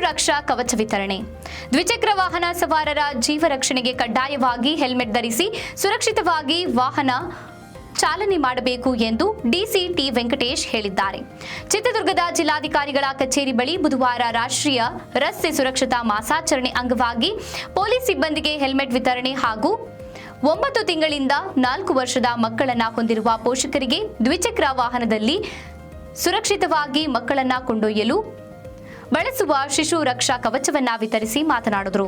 ರಕ್ಷಾ ಕವಚ ವಿತರಣೆ. ದ್ವಿಚಕ್ರ ವಾಹನ ಸವಾರರ ಜೀವ ರಕ್ಷಣೆಗೆ ಕಡ್ಡಾಯವಾಗಿ ಹೆಲ್ಮೆಟ್ ಧರಿಸಿ ಸುರಕ್ಷಿತವಾಗಿ ವಾಹನ ಚಾಲನೆ ಮಾಡಬೇಕು ಎಂದು ಡಿಸಿ ಟಿ ವೆಂಕಟೇಶ್ ಹೇಳಿದ್ದಾರೆ. ಚಿತ್ರದುರ್ಗದ ಜಿಲ್ಲಾಧಿಕಾರಿಗಳ ಕಚೇರಿ ಬಳಿ ಬುಧವಾರ ರಾಷ್ಟ್ರೀಯ ರಸ್ತೆ ಸುರಕ್ಷತಾ ಮಾಸಾಚರಣೆ ಅಂಗವಾಗಿ ಪೊಲೀಸ್ ಸಿಬ್ಬಂದಿಗೆ ಹೆಲ್ಮೆಟ್ ವಿತರಣೆ ಹಾಗೂ ಒಂಬತ್ತು ತಿಂಗಳಿಂದ ನಾಲ್ಕು ವರ್ಷದ ಮಕ್ಕಳನ್ನ ಹೊಂದಿರುವ ಪೋಷಕರಿಗೆ ದ್ವಿಚಕ್ರ ವಾಹನದಲ್ಲಿ ಸುರಕ್ಷಿತವಾಗಿ ಮಕ್ಕಳನ್ನ ಕೊಂಡೊಯ್ಯಲು ಬಳಸುವ ಶಿಶು ರಕ್ಷಾ ಕವಚವನ್ನ ವಿತರಿಸಿ ಮಾತನಾಡಿದರು.